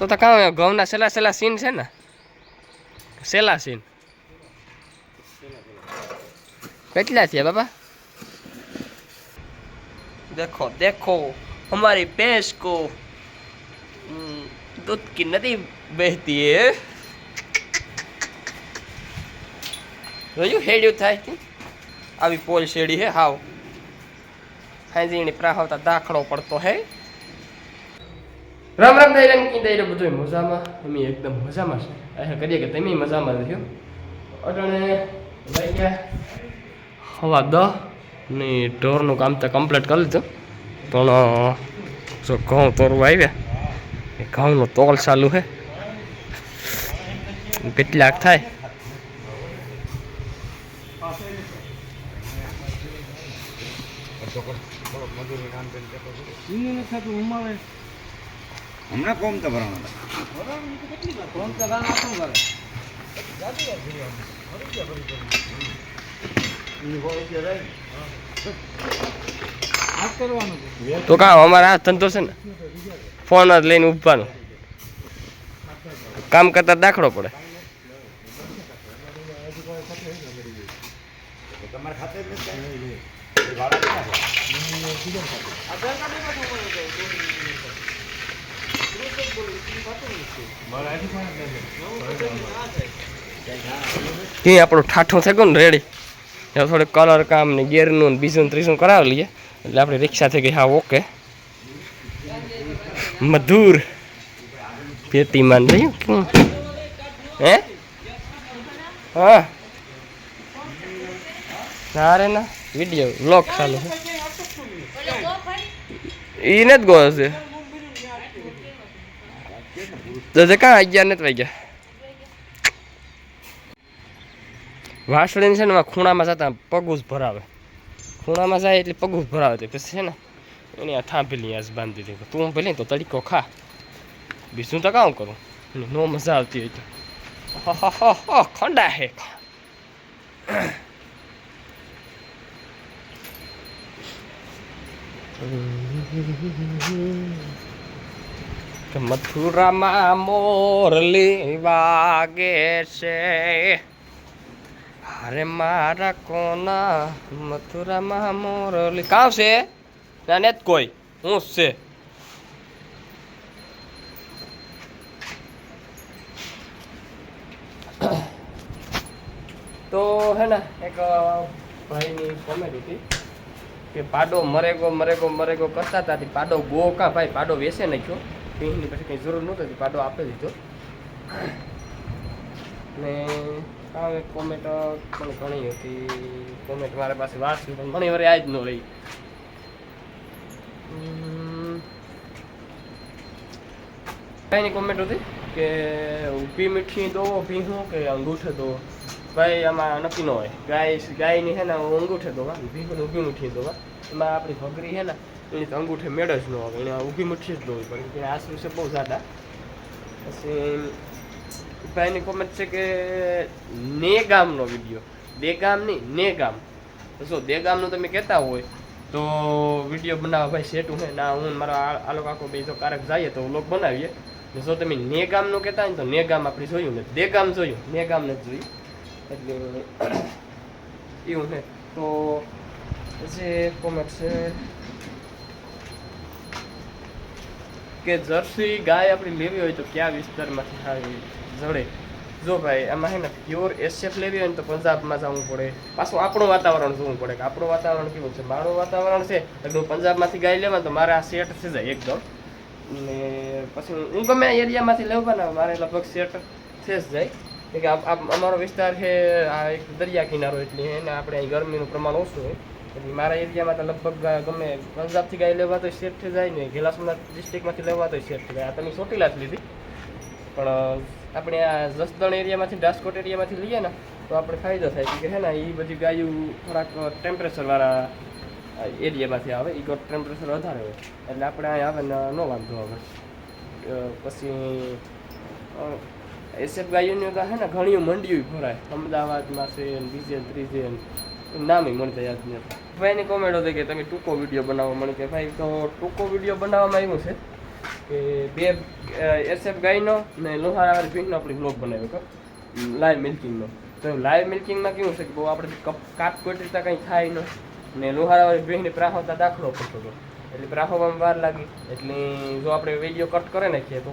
તો તો કાં ઘઉંના સેલા સેલા સીન છે ને સેલા સીન કેટલા થયા બાબા देखो देखो हमारी भैंस को हम्म, दूध की नदी बहती है જોયું હેડ્યું થાય છે આવી પોલ શેડી હે હાવ હાજીની પ્રાહવતા દાખલો પડતો હે રામ રામ દૈરન કી દૈર બધું મજામાં. અમે એકદમ મજામાં છે આશા કરીએ કે તમે મજામાં રહ્યો અટણે લઈ ગયા. હવા દહ ને ઢોરનું કામ તો કમ્પ્લીટ કરી લીધું. પણ જો ઘઉં તોરવા આવ્યા. એ ઘઉંનો તોલ ચાલુ છે. કેટલાક થાય. હમણાં કોમ તો ભરવાનું તો કાં અમારે આ ધંધો છે ને ફોન જ લઈને ઉભવાનું. કામ કરતા દાખલો પડે. તમારે ખાતે જ નથી કાંઈ? એ આપણો ઠાઠો થઈ ગયું ને રેડી થોડું કલર કામ ને ગેરનું ને બીજું ત્રીજું કરાવી લઈએ. એટલે આપણે રિક્ષા થઈ ગઈ. હા ઓકે. મધુર પેટીમાં રહ્યું? હે? હા. ના રે ના. વીડિયો વ્લોગ ચાલુ છે. એને જ ગયો છે. તો કા અગિયાર નથી વાગ્યા વાસળીને છે ને ખૂણામાં જતા પગું જ ભરાવે ખૂણામાં જાય એટલે પગું જ ભરાવે પછી છે ને એની આ થાંભેલી આજ બાંધી દીધી તું ભલે તો તડીકો ખા બીજું તો કામ કરું નો મજા આવતી હોય તો ખંડા હે મથુરામાં મોરલી વાગે છે. અરે મારા કોના મથુરામાં મોરલી કામ છે? ના ને જ કોઈ. હું છે. તો હે ને, એક ભાઈની કોમેડી હતી કે પાડો મરેગો મરેગો મરેગો કરતા હતા. પાડો ગો કા ભાઈ, પાડો વેસે નાખ્યો. પીની પછી કંઈ જરૂર નહોતી પાડો આપી દીધો. ને કામ કોમેન્ટ પણ ઘણી હતી. કોમેન્ટ મારા પાસે વાંચી પણ ઘણી વાર યાદ ન રહી. કાંઈની કોમેન્ટ હતી કે ઊભી મીઠી દો ભીહું કે અંગૂઠે દો? ભાઈ, આમાં નક્કી ન હોય. ગાય, ગાયની હે ને અંગૂઠે દોવા ઊભી ઊભી મીઠી દોવા એમાં આપણી ભગરી હે ને એની તો અંગૂઠે મેળ જ ન આવે, એને ઊભી મઠી જ દોવી પડે કે આસુ છે બહુ જાડા પછી ભાઈની કોમેન્ટ છે કે ને ગામનો વીડિયો. બે ગામ નહીં, ને ગામ. શું, બે ગામનું તમે કહેતા હોય, તો વીડિયો બનાવવા ભાઈ સેટું છે. ના, હું મારા આ લોકો આખો બે જો કારક જઈએ તો લોક બનાવીએ. ને જો તમે ને ગામનું કહેતા હોય તો ને ગામ આપણે જોયું ને બે ગામ જોયું, ને ગામ નથી જોયું. એટલે એવું છે. તો, પછી કોમેન્ટ છે કે જર્સી ગાય આપણી લેવી હોય તો કયા વિસ્તારમાંથી આવી જડે? જો ભાઈ, આમાં હે ને પ્યોર એસએફ લેવી હોય ને તો પંજાબમાં જવું પડે. પાછું આપણું વાતાવરણ જોવું પડે કે આપણું વાતાવરણ કેવું છે? મારું વાતાવરણ છે, એટલે પંજાબમાંથી ગાય લેવા તો મારે આ સેટ થઈ જાય એકદમ. ને પછી હું ગમે એરિયામાંથી લેવા ને મારે લગભગ સેટ થઈ જ જાય. કે અમારો વિસ્તાર છે, આ એક દરિયા કિનારો એટલે એને આપણે અહીં ગરમીનું પ્રમાણ ઓછું હોય. એટલે મારા એરિયામાં તો લગભગ ગમે પંજાબથી ગાય લેવા તો થઈ જાય ને ઘેલા સોમનાથ ડિસ્ટ્રિક્ટમાંથી લેવા તો શેઠ જાય. આ તમે ચોટીલા જ લીધી. પણ આપણે આ જસદણ એરિયામાંથી રાજકોટ એરિયામાંથી લઈએ ને, તો આપણે ફાયદો થાય કે હે ને, એ બધી ગાયું થોડાક ટેમ્પરેચરવાળા એરિયામાંથી આવે. એ ટેમ્પરેચર વધારે હોય. એટલે આપણે અહીં આવે ને, ન વાંધો આવે. પછી એસએફ ગાયોની તો હે ને ઘણી મંડીઓ ભરાય. અમદાવાદમાં છે બીજે ત્રીજે નામે મળી જાય યાદ નથી ભાઈની કોમેન્ટ હતી કે તમે ટૂંકો વીડિયો બનાવો. મને કે ભાઈ, તો ટૂંકો વીડિયો બનાવવામાં આવ્યું છે કે બે એસએફ ગાયનો ને લોહારાવાળી પિંકનો આપણે બ્લોગ બનાવ્યો હતો. લાઈવ મિલ્કિંગનો તો લાઈવ મિલ્કિંગમાં કેવું છે કે બહુ આપણે કપ, કાપ કોટરીતા કંઈ થાય ન. ને લોહારાવાળી ભીંગને પ્રાહોતા દાખલો પડતો હતો. એટલે પ્રાહોવામાં વાર લાગી. એટલે જો આપણે વીડિયો કટ કરે નાખીએ તો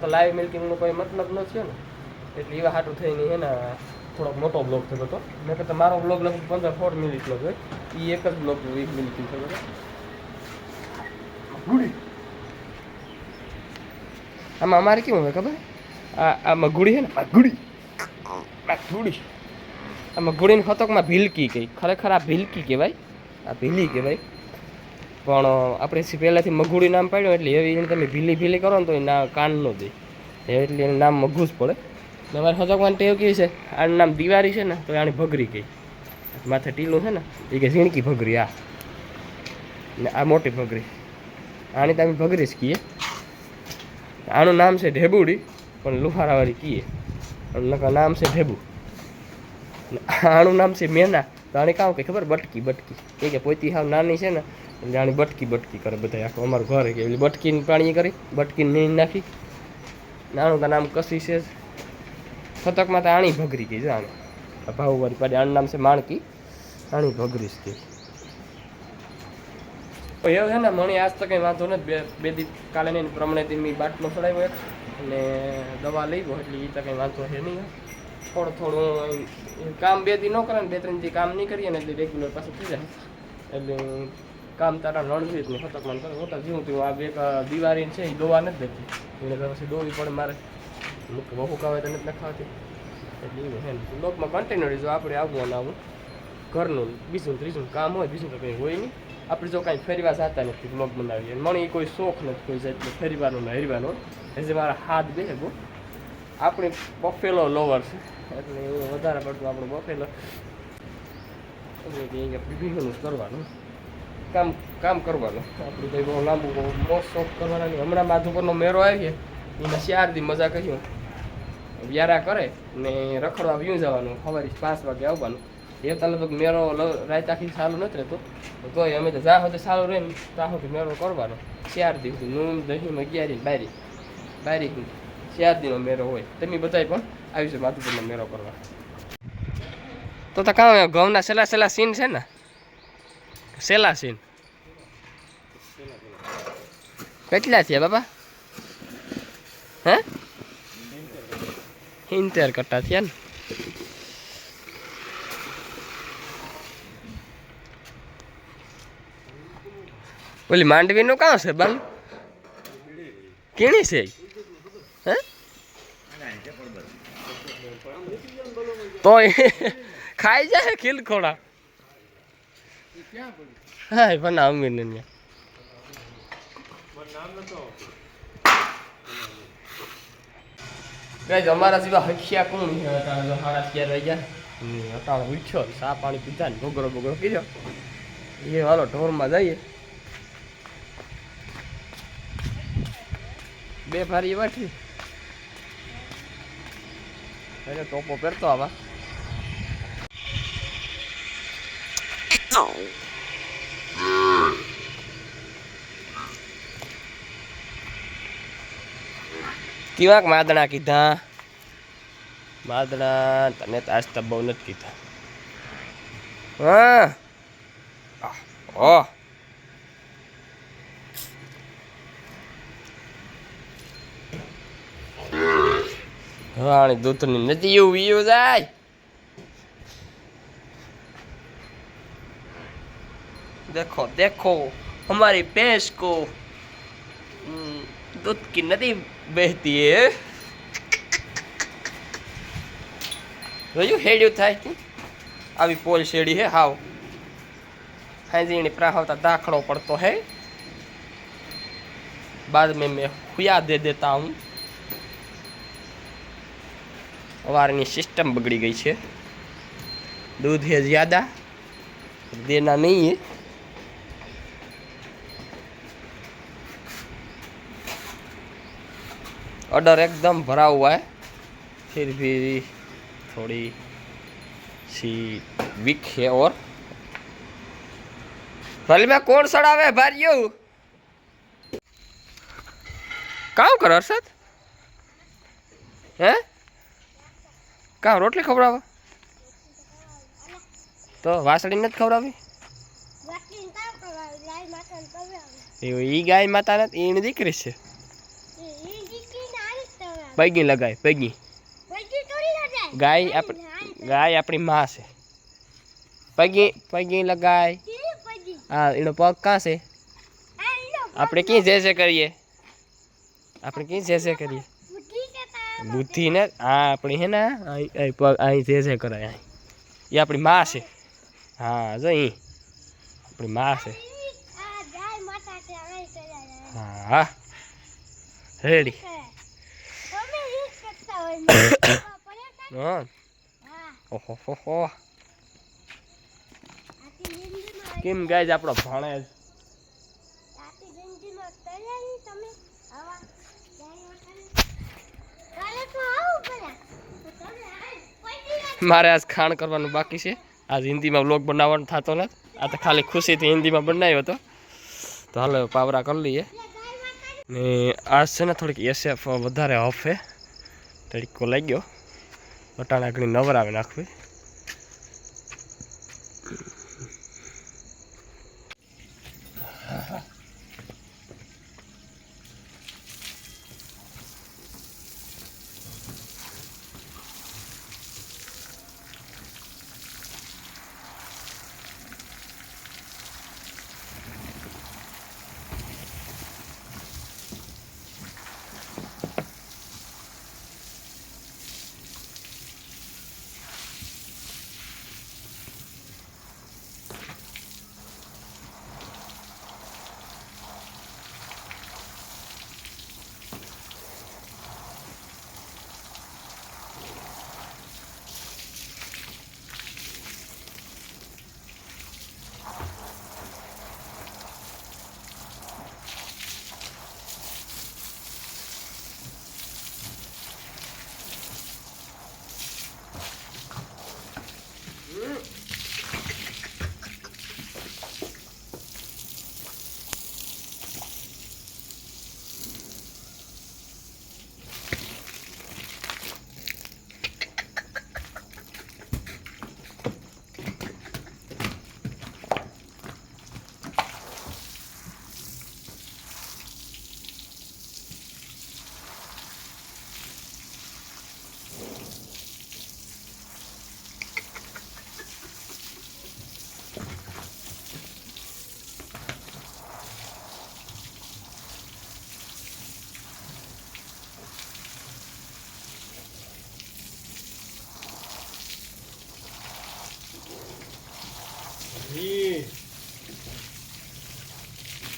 તો લાઈવ મિલ્કિંગનો કોઈ મતલબ ન થયો ને. એટલે એવા હાટું થઈને હે ને થોડોક મોટો બ્લોગ થયો હતો. મેં કહેતા મારો બ્લોગ લગભગ પંદર સોળ મિનિટનો છે એ એક જ બ્લોગ વીસ મિનિટનો થયો હતો ગુડી. આમાં અમારે કેવું હોય ખબર? આ આ મગુડી છે ને? મગુડી મગુડી આ મગુડીને ખતકમાં ભીલકી કહી ખરેખર આ ભીલકી કહેવાય. આ ભીલી કહેવાય. પણ આપણે પહેલાંથી મગુડી નામ પાડ્યું એટલે એવી તમે ભીલી ભીલી કરો ને તો એ ના કાન ન દે. એટલે એનું નામ મગું જ પડે. ને અમારે ખતકમાં ટેવ કેવી છે? આનું નામ દિવાળી છે ને, તો આની ભગરી કહી. માથે ટીલું છે ને, એ કે ઝીણકી ભગરી, આ. ને આ મોટી ભગરી. આની અમે ભગરી જ કહીએ. આનું નામ છે ઢેબુડી, પણ લુહારાવાળી કીએ નકા નામ છે ઢેબુ. આનું નામ છે મેના, તો આને કામ કે ખબર? બટકી બટકી. એ કે પોતી હાવ નાની છે ને, એટલે બટકી બટકી કરે બધા આખું અમારું ઘરે કે બટકીને પાણી કરી, બટકીને નીણ નાખી. ને આનું તો નામ કસી છે ફતકમાં તો આણી ભગરી ગઈ જાણે ભાવવાળી પાડી, આનું નામ છે માણકી. આણી ભગરી જ તો. એવું છે ને મણી આજ તો કંઈ વાંધો નથી. બે બે દી કાલે નહીં, પ્રમાણે તેમની બાટલો ચડાવ્યો એક અને દવા લઈ ગયો, એટલે એ તો કંઈ વાંધો છે નહીં. થોડું થોડું કામ બે દી ન કરે ને, બે, ત્રણ દી કામ નહીં કરીએ ને, એટલે રેગ્યુલર પાછું થઈ જાય. એટલે કામ તારા રણજીત ને ફતકમાં કરે હોતા જીવું તું આ બે દિવાળી છે એ દોવા નથી દેતી. એને પછી દોવી પડે મારે. મુખ બહુ કાવે તો નથી નખાવતી એટલે એવું હે ને. લોકમાં કન્ટિન્યુ જો આપણે આવવું અને આવું ઘરનું બીજું ત્રીજું કામ હોય, બીજું તો કંઈ હોય નહીં. આપણે જો કાંઈ ફેરવા જતા નથી બ્લોગ બનાવીએ. મને એ કોઈ શોખ નથી કોઈ જાતનો ફેરવાનો ને હરવાનો. એટલે મારા હાથ બે બહુ આપણે બફેલો લોવર છે. એટલે એવું વધારે પડતું આપણું બફેલો ભીગનું કરવાનું. કામ કામ કરવાનું. આપણું કંઈ બહુ લાંબુ, બહુ શોખ કરવાના હમણાં માધુપરનો મેળો આવીએ એને ચાર મજા કર્યું વ્યારા કરે ને રખડવા વ્યૂ જવાનું સવારે પાંચ વાગે આવવાનું. એ લગભગ મેળો રાત આખી ચાલુ નથી રહેતો. તોય અમે તો જા સુધી સારું રહે ત્યાં સુધી મેળો કરવાનો. ચાર દિવસ નૂન દહીં અગિયારી બારી. બારી ચાર દિનનો મેળો હોય. તમે બધા પણ આવી છે માધુપુરનો મેળો કરવા. તો તો કહો ઘઉંના સેલા સેલા સીન છે ને? સેલા સીન. કેટલા થયા બાબા હે? ઇન્ટર કટ્ટા થયા ને ઓલી માંડવીનું કાં છે બન કેણી છે? હે? તો ખાઈ જાય ખીલખોડા. હા પણ અમીર ને ન્યા. ગાઈઝ અમારા જેવા હખિયા કોણ છે અટાણે સાડા ચાર વાગ્યા. હમ, અટાણે ઉઠ્યો સા પાણી પીધા ને બગડો બગડો કીધો એ હાલો ઢોરમાં જઈએ. બે ફારી વાઠી. એટલે ટોપો પહેરતો આવા. કેવાક માદણા કીધા? માદણા, તને તો આજ બહુ નથી કીધા. હા. ઓહ. વાણી દૂધની નથી એવું વીયું જાય. દેખો દેખો, અમારી પેશ કો दूध की नदी बहती है જોયું હેડ્યું થાય તું આવી પોલ શેડી હે હાવ હાજીણી પ્રાહવતા દાખલો પડતો है बाद में मैं खुया दे देता हूँ અવારની સિસ્ટમ બગડી ગઈ છે दूध है ज़्यादा देना नहीं है ऑर्डर एकदम भरा हुआ है फिर भी थोड़ी सी वीक है और भले में कौन सड़ावे भारियो કામ કર હર્ષદ હે કામ રોટલી ખવડાવો તો વાસળી નથી ખવડાવી એવું ઈ ગાય માતા નથી એની દીકરી છે પૈગી લગાય પૈગી. ગાય આપણી ગાય આપણી માં છે. Peggy Peggy લગાય. હા એનો પગ કાં છે? આપણે ક્યાં જે છે કરીએ? આપણે ક્યાં જે છે કરીએ? બુદ્ધિ ને હા આપણી હે ને અહીં પગ અહીં જે છે કરાય અહીં એ આપણી માં છે. હા જો અહીં આપણી માં છે. હા હા. હા ઓહો. હો હો કેમ ગાઈઝ આપણો ભણે મારે આજ ખાણ કરવાનું બાકી છે. આજ હિન્દીમાં બ્લોગ બનાવવાનો થતો નથી. આ તો ખાલી ખુશીથી હિન્દીમાં બનાવ્યો હતો. તો હાલો પાવરા કરી લઈએ. ને આજ છે ને થોડીક એસએફ વધારે હફે. તડકો લાગ્યો વટાણા ઘણી નવરાવે નાખવી.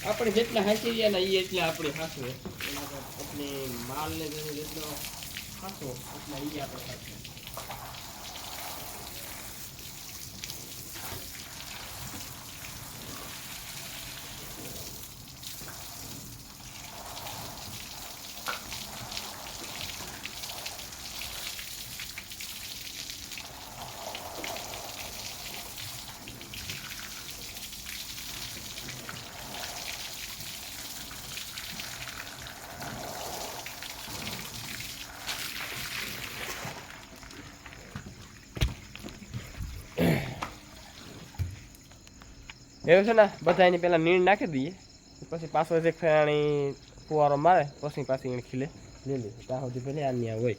આપણે જેટલા હાંસી ગયા ને એ એટલા આપણે હાંસવું આપણે માલ ને જેટલો હાંસો એટલા એ આપણે હાંસવું એવું છે ને બધા એની પહેલાં નીણ નાખી દઈએ. પછી પાછો એક ફેરાણી ફુવારો મારે, પછી પાછી એને ખીલે. લે લે ત્યાં સુધી પહેલાં આની આ હોય.